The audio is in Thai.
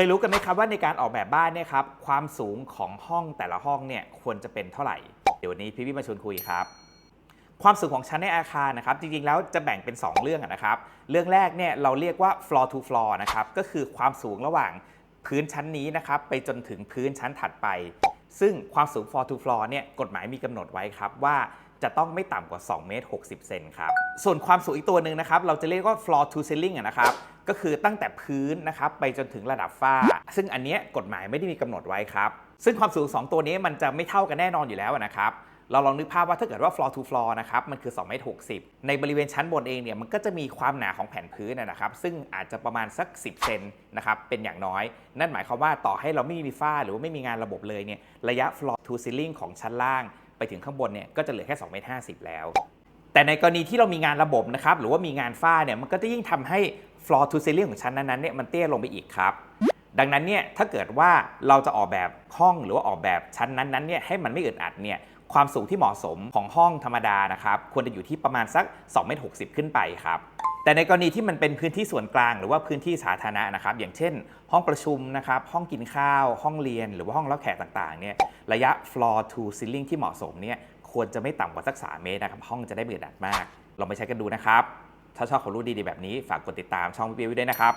เคยรู้กันไหมครับว่าในการออกแบบบ้านเนี่ยครับความสูงของห้องแต่ละห้องเนี่ยควรจะเป็นเท่าไหร่ เดี๋ยววันนี้พี่พี่มาชวนคุยครับ ความสูงของชั้นในอาคารนะครับ จริงๆแล้วจะแบ่งเป็น 2 เรื่องนะครับ เรื่องแรกเนี่ยเราเรียกว่า floor to floor นะครับก็คือความสูงระหว่างพื้นชั้นนี้นะครับไปจนถึงพื้นชั้นถัดไป ซึ่งความสูง floor to floor เนี่ยกฎหมายมีกำหนดไว้ครับว่า จะต้องไม่ต่ำกว่า 2 เมตร 60 เซนครับ ส่วนความสูงอีกตัวหนึ่งนะครับ เราจะเรียกว่า floor to ceiling นะครับ ก็คือตั้งแต่พื้นนะครับไปจนถึงระดับฝ้า ซึ่งอันเนี้ยกฎหมายไม่ได้มีกำหนดไว้ครับ ซึ่งความสูง 2 ตัวนี้มันจะไม่เท่ากันแน่นอนอยู่แล้วนะครับ เราลองนึกภาพว่าถ้าเกิดว่า floor to floor นะครับ มันคือ2เมตร60 ในบริเวณชั้นบนเองเนี่ย มันก็จะมีความหนาของแผ่นพื้นนะนะครับ ซึ่งอาจจะประมาณสัก 10 เซนนะครับ เป็นอย่างน้อย นั่นหมายความว่าต่อให้เราไม่มีฝ้าหรือว่าไม่มีงานระบบเลยเนี่ย ระยะ floor to ceiling ของชั้นล่าง ไปถึงข้างบนเนี่ยก็จะเหลือแค่2เมตร50 แล้ว แต่ในกรณีที่เรามีงานระบบนะครับหรือว่ามีงานฝ้าเนี่ยมันก็จะยิ่งทำให้ floor to ceiling ของชั้นนั้นๆเนี่ยมันเตี้ยลงไปอีกครับดังนั้นเนี่ยถ้าเกิดว่าเราจะออกแบบห้องหรือว่าออกแบบชั้นนั้นๆเนี่ยให้มันไม่อึดอัดเนี่ยความสูงที่เหมาะสมของห้องธรรมดานะครับควรจะอยู่ที่ประมาณสัก2เมตร60 ขึ้นไปครับ แต่ในกรณีที่มันเป็นพื้นที่ส่วนกลาง หรือว่าพื้นที่สาธารณะนะครับ อย่างเช่น ห้องประชุมนะครับห้องกินข้าว ห้องเรียน หรือว่าห้องรับแขกต่างๆเนี่ยระยะ floor to ceiling ที่เหมาะสมเนี่ยควรจะไม่ต่ำกว่าสัก 3 เมตรนะครับห้องจะได้ไม่อึดอัดมากลองไปใช้กันดูนะครับถ้าชอบของรู้ดีๆแบบนี้ฝากกดติดตามช่องวิวด้วยนะครับ